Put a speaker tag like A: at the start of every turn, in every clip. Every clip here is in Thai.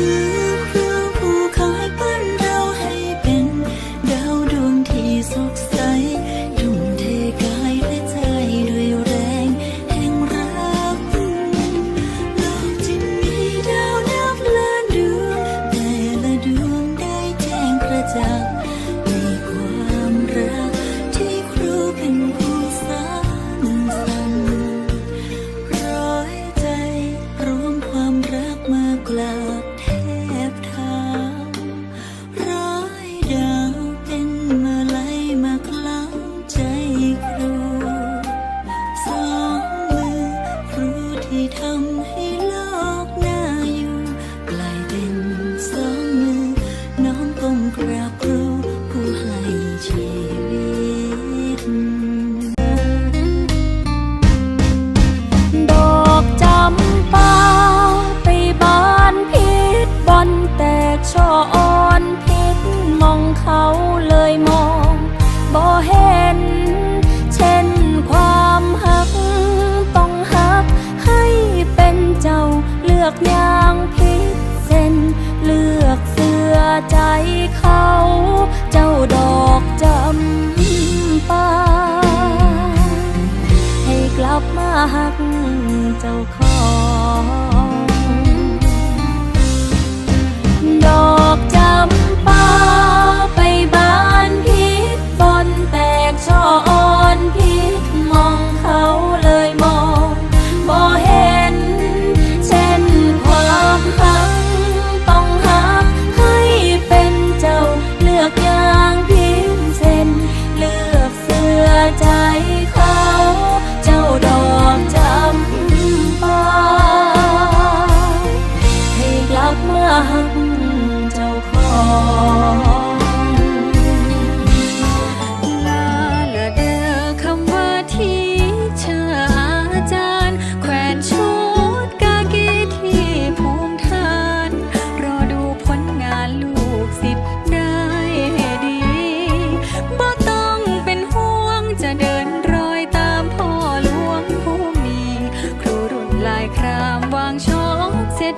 A: you. บมาหักเจ้าของ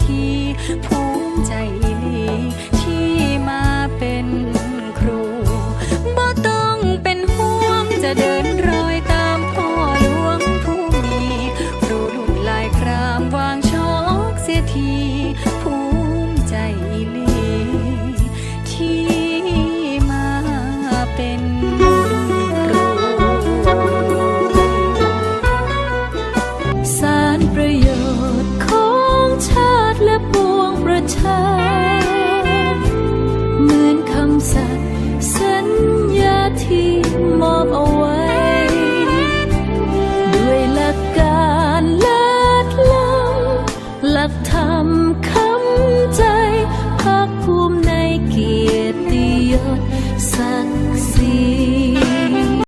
B: ทีผู คำคำใจภาคภูมิในเกียรติยศศักดิ์ศรี